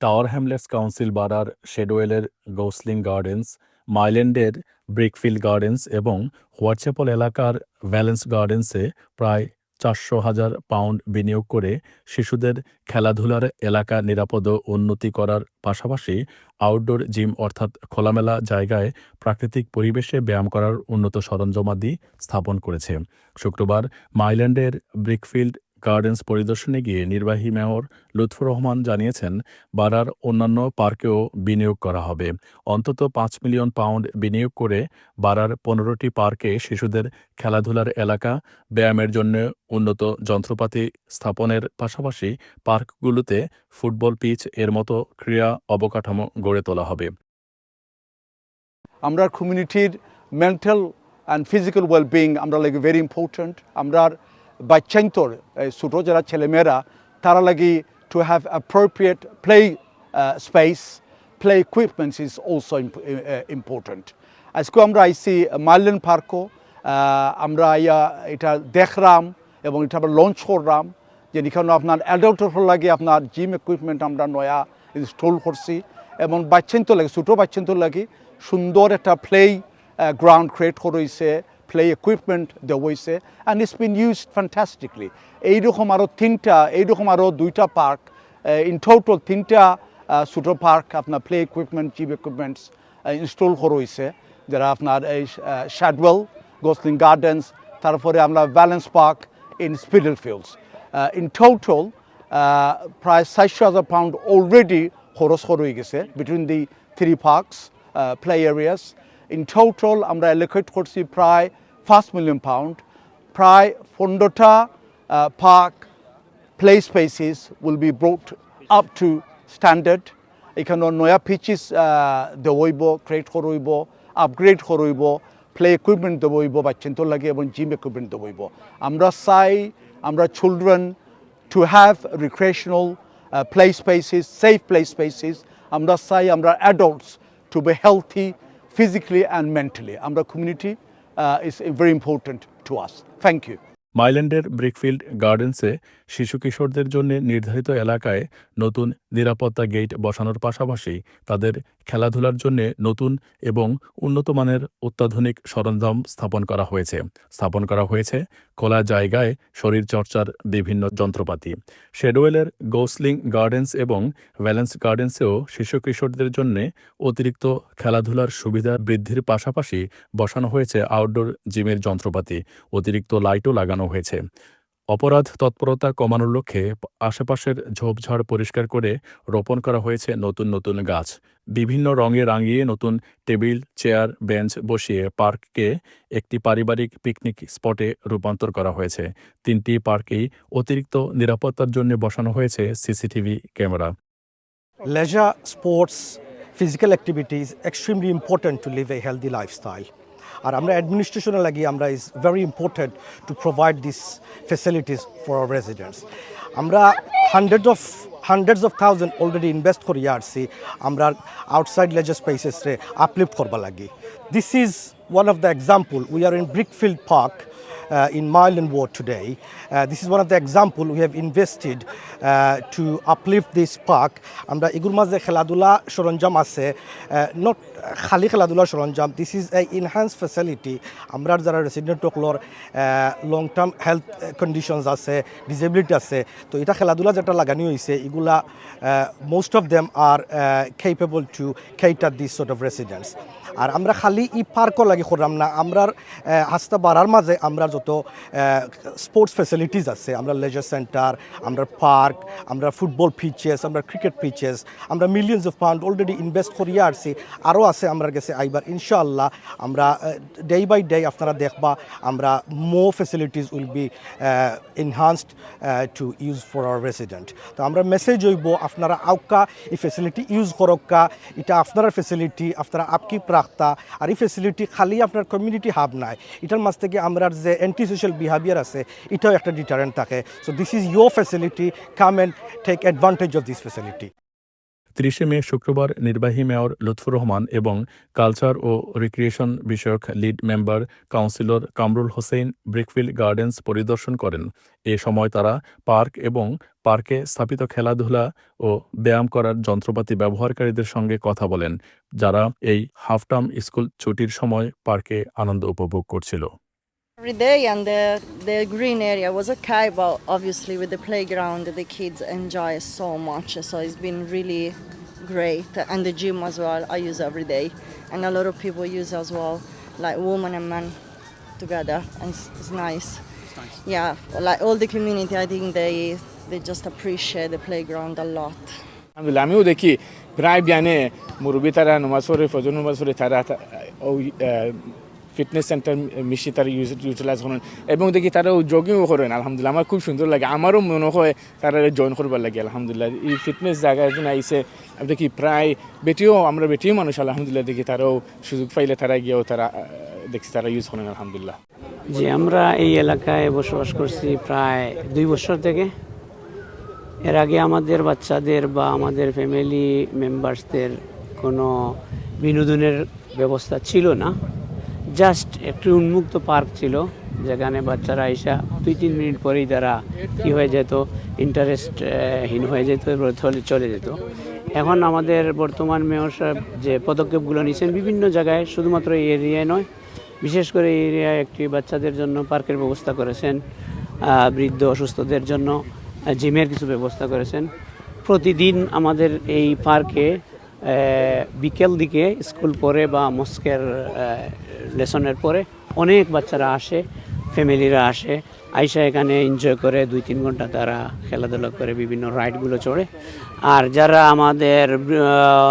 Tower Hamlets council বারার শেডওয়েলের Gosling Gardens মাইল্যান্ডের ব্রিকফিল্ড গার্ডেন্স এবং হোয়াটচ্যাপল এলাকার ভ্যালেন্স গার্ডেন্সে প্রায় চারশো হাজার পাউন্ড বিনিয়োগ করে শিশুদের খেলাধুলার এলাকা নিরাপদ উন্নতি করার পাশাপাশি আউটডোর জিম অর্থাৎ খোলামেলা জায়গায় প্রাকৃতিক পরিবেশে ব্যায়াম করার উন্নত সরঞ্জামাদি স্থাপন করেছে। শুক্রবার মাইল্যান্ডের ব্রিকফিল্ড গার্ডেন্স পরিদর্শনে গিয়ে নির্বাহী মেয়র লুৎফুর রহমান জানিয়েছেন, বারার অন্যান্য পার্কেও বিনিয়োগ করা হবে। অন্তত পাঁচ মিলিয়ন পাউন্ড বিনিয়োগ করে বারার পনেরোটি পার্কে শিশুদের খেলাধুলার এলাকা, ব্যায়ামের জন্য উন্নত যন্ত্রপাতি স্থাপনের পাশাপাশি পার্কগুলোতে ফুটবল পিচ এর মতো ক্রীড়া অবকাঠামো গড়ে তোলা হবে। আমরা কমিউনিটির মেন্টাল অ্যান্ড ফিজিক্যাল ওয়েলবিং আমরা লাগে ভেরি ইম্পর্ট্যান্ট আমরা বাচ্চান্তর ছোটো যারা ছেলেমেয়েরা তারা লাগি to have appropriate play space play equipments is also important আজকে আমরা আইসি মার্লেন পার্কও আমরা ইয়া এটা দেখলাম এবং এটা আমরা লঞ্চ করলাম যে এখানে আপনার অ্যাডাল্টের লাগে আপনার জিম ইকুইপমেন্ট আমরা নয়া ইনস্টল করছি এবং বাচ্চান্তর লাগে ছোটো বাচ্চান্তর লাগে সুন্দর একটা প্লে গ্রাউন্ড ক্রিয়েট করেছে প্লে ইকুইপমেন্ট দেওয়া হয়েছে and it's been use fantastically এইরকম আরও তিনটা এইরকম আরও দুইটা পার্ক ইন টোটাল তিনটা ছোটো পার্ক আপনার play equipment gym equipments install করা হয়েছে যারা আপনার এই শ্যাডওয়েল গোসলিং গার্ডেন্স তারপরে আমরা ব্যালেন্স পার্ক ইন স্পিডল ফিল্ডস ইন টোটাল প্রায় চারশো হাজার পাউন্ড অলরেডি খরচ করা হয়ে গেছে between the three parks play areas in total আমরা এলোকেট করছি প্রায় পাঁচ মিলিয়ন পাউন্ড প্রায় পনেরোটা park play spaces will be brought up to standard এখানে নয়া পিচিস দেবইব ক্রিয়েট করইব আপগ্রেড করইব প্লে ইকুইপমেন্ট দেবইব বাচ্চান্তর লাগে এবং জিম ইকুইপমেন্ট দেবইব আমরা চাই আমরা children to have recreational play spaces safe play spaces আমরা চাই আমরা adults to be healthy physically and mentally. Amra community uh, is very important to us. Thank you. মাইল্যান্ডের ব্রিকফিল্ড গার্ডেন্সে শিশু কিশোরদের জন্য নির্ধারিত এলাকায় নতুন নিরাপত্তা গেট বসানোর পাশাপাশি তাদের খেলাধুলার জন্য নতুন এবং উন্নত মানের অত্যাধুনিক সরঞ্জাম স্থাপন করা হয়েছে। স্থাপন করা হয়েছে খোলা জায়গায় শরীরচর্চার বিভিন্ন যন্ত্রপাতি। শেডওয়েলের গোসলিং গার্ডেন্স এবং ভ্যালেন্স গার্ডেন্সেও শিশু কিশোরদের জন্য অতিরিক্ত খেলাধুলার সুবিধা বৃদ্ধির পাশাপাশি বসানো হয়েছে আউটডোর জিমের যন্ত্রপাতি। অতিরিক্ত লাইটও লাগানো হয়েছে। অপরাধ তৎপরতা কমানোর লক্ষ্যে আশেপাশের ঝোপঝাড় পরিষ্কার করে রোপণ করা হয়েছে নতুন নতুন গাছ। বিভিন্ন রঙে রাঙিয়ে নতুন টেবিল চেয়ার বেঞ্চ বসিয়ে পার্ককে একটি পারিবারিক পিকনিক স্পটে রূপান্তর করা হয়েছে। তিনটি পার্কেই অতিরিক্ত নিরাপত্তার জন্য বসানো হয়েছে CCTV camera. Sports, physical activity is extremely important to live a healthy lifestyle. আর আমরা অ্যাডমিনিস্ট্রেশনে লাগি আমরা is very important to provide this facilities for our residents আমরা hundred of hundreds of thousand already invest করি আসছি আমরা আউটসাইড লেজার স্পেসেসরে আপলিফ্ট করবা লাগি. This is one of the example we are in Brickfield park in Myland Ward today. Uh, this is one of the example we have invested uh, to uplift this park. আমরা এগুর মাঝে খেলাধুলা সরঞ্জাম আছে not খালি খেলাধুলা সরঞ্জাম this is a enhance facility আমরা যারা রেসিডেন্ট টকলর লং টার্ম হেলথ কন্ডিশনস আছে ডিসেবিলিটি আছে তো এটা খেলাধুলা যেটা লাগানি হয়েছে এগুলা most of them are capable to cater this sort of residents আর আমরা খালি ই পার্কও লাগি করলাম না, আমরার হাস্তা বাড়ার মাঝে আমরা যত স্পোর্টস ফেসিলিটিস আছে, আমরা লেজার সেন্টার আমরা পার্ক আমরা ফুটবল পিচেস আমরা ক্রিকেট পিচেস আমরা millions of pound already invest করিয়া আসছি, আরও আছে আমরা গেছে আইবার, ইনশাআল্লাহ আমরা ডে বাই ডে আপনারা দেখবা আমরা more facilities will be enhanced to use for our resident তো আমরা মেসেজ হইব, আপনারা আউকা এই ফেসিলিটি ইউজ করক্কা, এটা আপনার ফেসিলিটি আপনারা আপকি রাখতা আর এই ফেসিলিটি খালি আপনার কমিউনিটি হাব নাই। এটার মাঝ থেকে আমরা যে অ্যান্টি সোশ্যাল বিহেভিয়ার আছে, এটাও একটা ডিটারেন্ট থাকে। So this is your facility come and take advantage of this facility ত্রিশে May শুক্রবার নির্বাহী মেয়র লুৎফুর রহমান এবং কালচার ও রিক্রিয়েশন বিষয়ক lead member councillor Kamrul Hossain Brickfield Gardens পরিদর্শন করেন। এ সময় তারা পার্ক এবং পার্কে স্থাপিত খেলাধুলা ও ব্যায়াম করার যন্ত্রপাতি ব্যবহারকারীদের সঙ্গে কথা বলেন, যারা এই হাফটার্ম স্কুল ছুটির সময় পার্কে আনন্দ উপভোগ করছিল। Every day, and the, the green area was a kaibal, obviously, with the playground the kids enjoy so much. So it's been really great. And the gym as well, I use every day. And a lot of people use as well, like women and men together. And it's, it's nice. Nice. Yeah, like all the community, I think they, they just appreciate the playground a lot. الحمدلله همه بوده که برای بیانه مروبی تره نماز فوری فجر نماز فوری تره او fitness centre মিশি তারা use utilise করেন। এবং দেখি তারা জগিংও করেন, আলহামদুলিল্লাহ। আমার খুব সুন্দর লাগে। আমারও মনে হয় তারা জয়েন করবার লাগে, আলহামদুলিল্লাহ। এই ফিটনেস জায়গায় জন্য আইসে দেখি প্রায় বেটিও আমরা বেটিও মানুষ আলহামদুলিল্লাহ। দেখি তারাও সুযোগ পাইলে তারা গিয়েও তারা দেখছি তারা ইউজ করেন আলহামদুলিল্লাহ। জি, আমরা এই এলাকায় বসবাস করছি প্রায় দুই বছর থেকে। এর আগে আমাদের বাচ্চাদের বা আমাদের ফ্যামিলি মেম্বার্সদের কোনো বিনোদনের ব্যবস্থা ছিল না। জাস্ট একটি উন্মুক্ত পার্ক ছিল, যেখানে বাচ্চারা আইসা দুই তিন মিনিট পরেই তারা কী হয়ে যেত ইন্টারেস্টহীন হয়ে যেত চলে যেত। এখন আমাদের বর্তমান মেয়র সাহেব যে পদক্ষেপগুলো নিয়েছেন বিভিন্ন জায়গায়, শুধুমাত্র এই এরিয়ায় নয়, বিশেষ করে এই এরিয়ায় একটি বাচ্চাদের জন্য পার্কের ব্যবস্থা করেছেন বৃদ্ধ, অসুস্থদের জন্য জিমের কিছু ব্যবস্থা করেছেন। প্রতিদিন আমাদের এই পার্কে বিকেল দিকে স্কুল পরে বা মস্কের লেসনের পরে অনেক বাচ্চারা আসে, ফ্যামিলিরা আসে, আইসা এখানে এনজয় করে, দুই তিন ঘণ্টা তারা খেলাধুলা করে, বিভিন্ন রাইডগুলো চড়ে। আর যারা আমাদের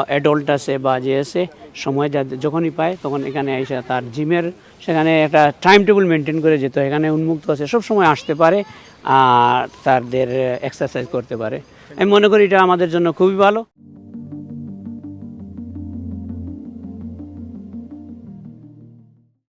অ্যাডল্ট আছে বা যে আছে, সময় যা- যখনই পায়, তখন এখানে আইসা তার জিমের সেখানে একটা টাইম টেবিল মেনটেন করে যেত। এখানে উন্মুক্ত আছে, সব সময় আসতে পারে আর তাদের এক্সারসাইজ করতে পারে। আমি মনে করি এটা আমাদের জন্য খুবই ভালো।